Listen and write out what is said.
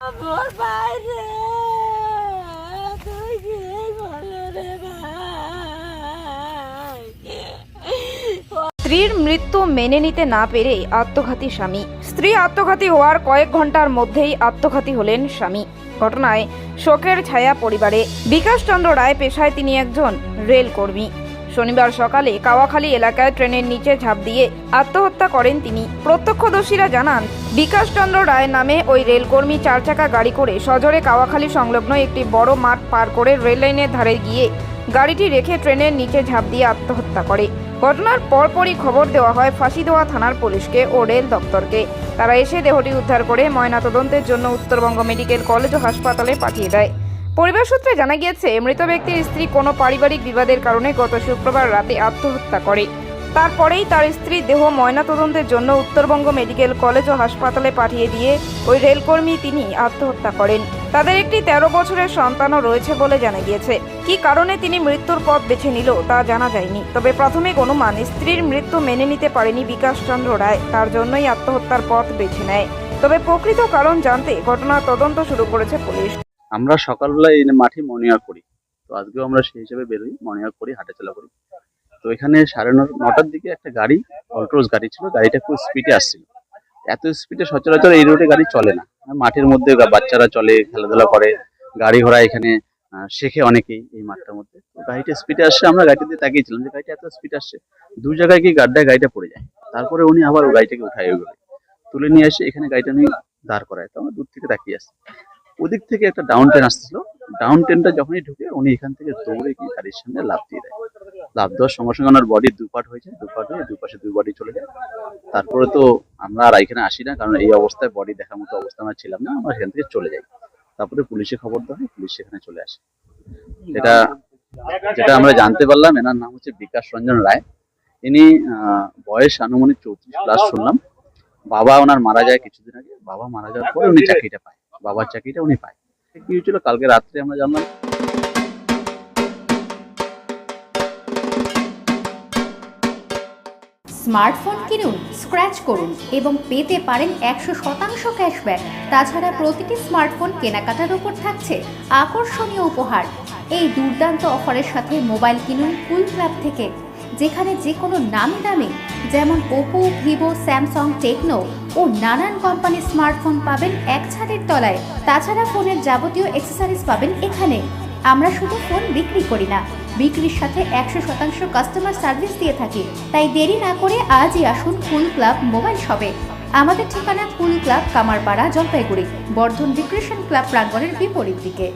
আমার বাইরে তুই কি ভালো রে স্ত্রীর মৃত্যু মেনে নিতে না পেরে আত্মঘাতী স্বামী। স্ত্রী আত্মঘাতী হওয়ার কয়েক ঘণ্টার মধ্যেই আত্মঘাতী হলেন স্বামী। ঘটনায় শোকের ছায়া পরিবারে। বিকাশ চন্দ্র রায় পেশায় তিনি একজন রেল কর্মী শনিবার সকালে কাওয়াখালী এলাকায় ট্রেনের নিচে ঝাঁপ দিয়ে আত্মহত্যা করেন তিনি। প্রত্যক্ষদর্শীরা জানান বিকাশ চন্দ্র রায় নামে ওই রেলকর্মী চার চাকা গাড়ি করে সজরে কাওয়াখালী সংলগ্ন একটি বড় মাঠ পার করে রেল লাইনের ধারে গিয়ে গাড়িটি রেখে ট্রেনের নিচে ঝাঁপ দিয়ে আত্মহত্যা করে। ঘটনার পরপরই খবর দেওয়া হয় ফাঁসিদোয়া থানার পুলিশকে ও রেল দপ্তরকে। তারা এসে দেহটি উদ্ধার করে ময়নাতদন্তের জন্য উত্তরবঙ্গ মেডিকেল কলেজ ও হাসপাতালে পাঠিয়ে দেয়। পরিবার সূত্রে জানা গিয়েছে, মৃত ব্যক্তির স্ত্রী কোনো পারিবারিক বিবাদের কারণে গত শুক্রবার রাতে আত্মহত্যা করে। তারপরেই তার স্ত্রী দেহ ময়নাতদন্তের জন্য উত্তরবঙ্গ মেডিকেল কলেজ ও হাসপাতালে পাঠিয়ে দিয়ে ওই রেলকর্মী তিনি আত্মহত্যা করেন। তাদের একটি তেরো বছরের সন্তানও রয়েছে বলে জানা গিয়েছে। কি কারণে তিনি মৃত্যুর পথ বেছে নিল তা জানা যায়নি। তবে প্রাথমিক অনুমান, স্ত্রীর মৃত্যু মেনে নিতে পারেনি বিকাশ চন্দ্র রায়। তার জন্যই আত্মহত্যার পথ বেছে নেয়। তবে প্রকৃত কারণ জানতে ঘটনার তদন্ত শুরু করেছে পুলিশ। আমরা সকালবেলা এই মাঠে মর্নিং করি। তো আজকেও আমরা সেই হিসেবে বেরোই, মর্নিং করি হাঁটাচলা করি। তো এখানে সাড়ে নটার দিকে একটা গাড়ি অলট্রোস গাড়ি ছিল, গাড়িটা খুব স্পিডে আসছিল। এত স্পিডে সচরাচর এই রোডে গাড়ি চলে না। মাঠের মধ্যে বাচ্চারা চলে, খেলাধুলা করে, গাড়ি ঘোড়া এখানে শেখে অনেকেই এই মাঠটার মধ্যে। গাড়িটা স্পিডে আসছে, আমরা গাড়িটা দিয়ে তাকিয়েছিলাম যে গাড়িটা এত স্পিড আসছে, দু জায়গায় গিয়ে গাড্ডায় গাড়িটা পড়ে যায়। তারপরে উনি আবার গাড়িটাকে উঠায় ওইভাবে তুলে নিয়ে এসে এখানে গাড়িটা নিয়ে দাঁড় করায়। তো আমরা দূর থেকে তাকিয়ে আসছি ওদিক থেকে একটা ডাউন ট্রেন আসছিল। ডাউন ট্রেনটা যখনই ঢুকে, উনি এখান থেকে দৌড়ে গিয়ে গাড়ির সামনে লাফ দিয়ে দেয়। লাফ দেওয়ার সঙ্গে সঙ্গে ওনার বডি দুপাট হয়েছে। দুপাট হয়ে দুপাশে দুই বডি চলে যায়। তারপরে তো আমরা আর এখানে আসি না, কারণ এই অবস্থায় বডি দেখার মতো অবস্থা আমরা ছিলাম না। আমরা এখান থেকে চলে যাই। তারপরে পুলিশে খবর দেওয়া হয়, পুলিশ সেখানে চলে আসে। এটা যেটা আমরা জানতে পারলাম, এনার নাম হচ্ছে বিকাশ রঞ্জন রায়। ইনি বয়স আনুমানিক চৌত্রিশ প্লাস শুনলাম। বাবা ওনার মারা যায় কিছুদিন আগে। বাবা মারা যাওয়ার পরে উনি চাকরিটা পায়। বাবার চাকরিটা উনি পায়। কি হয়েছিল? কালকে রাত্রে আমরা জানলাম স্মার্টফোন কিনুন স্ক্র্যাচ করুন এবং পেতে পারেন একশো শতাংশ ক্যাশব্যাক। তাছাড়া প্রতিটি স্মার্টফোন কেনাকাটার উপর থাকছে আকর্ষণীয় উপহার। এই দুর্দান্ত অফারের সাথে মোবাইল কিনুন কুল ক্লাব থেকে। যেখানে যে কোনো নামি দামি যেমন ওপো, ভিভো, স্যামসাং, টেকনো ও নানান কোম্পানির স্মার্টফোন পাবেন এক ছাদের তলায়। তাছাড়া ফোনের যাবতীয় অ্যাক্সেসরিজ পাবেন এখানে। আমরা শুধু ফোন বিক্রি করি না, বিক্রির সাথে একশো শতাংশ কাস্টমার সার্ভিস দিয়ে থাকি। তাই দেরি না করে আজই আসুন ফুল ক্লাব মোবাইল শপে। আমাদের ঠিকানা Phool club Kamarpara, Jalpaiguri, Bardhan recreation club প্রাঙ্গণের বিপরীত দিকে।